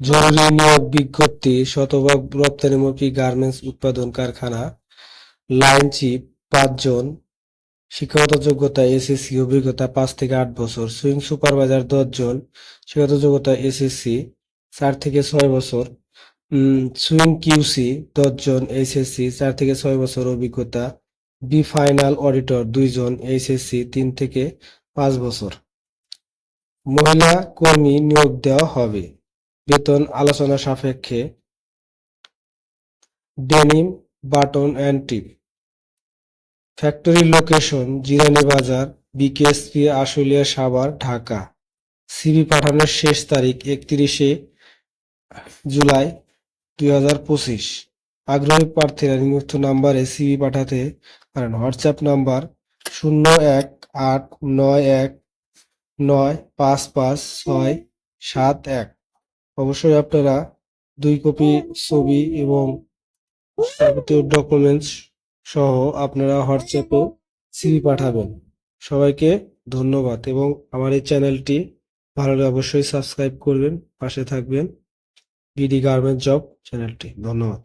জরুরি নিয়োগ বিজ্ঞপ্তি, শতভাগ রপ্তানিমুখী গার্মেন্টস উৎপাদন কারখানা, লাইন চিপ, পাঁচজন, শিক্ষাগত যোগ্যতা, এসএসসি, অভিজ্ঞতা পাঁচ থেকে আট বছর, সুইং সুপারভাইজার দশজন, শিক্ষাগত যোগ্যতা, এসএসসি চার থেকে ছয় বছর সুইং কিউসি দশজন এইচএসসি চার থেকে ছয় বছর অভিজ্ঞতা, বি ফাইনাল অডিটর দুইজন এইচএসসি তিন থেকে পাঁচ বছর। মহিলা কর্মী নিয়োগ দেওয়া হবে। বেতন আলোচনা সাপেক্ষে denim, button and tip. Factory location, Zirani Bazar, BKSP, Ashulia Savar, Dhaka. CV পাঠানোর শেষ তারিখ একত্রিশে জুলাই দুই হাজার পঁচিশ। আগ্রহী প্রার্থীরা নিম্নোক্ত নাম্বারে সিবি পাঠাতে পারেন। হোয়াটসঅ্যাপ নাম্বার শূন্য এক আট নয় এক নয় পাঁচ পাঁচ ছয় সাত এক। অবশ্যই আপনারা দুই কপি ছবি এবং ডকুমেন্টস সহ আপনারা হোয়াটসঅ্যাপে সিভি পাঠাবেন। সবাইকে ধন্যবাদ এবং আমার এই চ্যানেলটি ভালো লাগে অবশ্যই সাবস্ক্রাইব করবেন, পাশে থাকবেন। বিডি গার্মেন্ট জব চ্যানেলটি। ধন্যবাদ।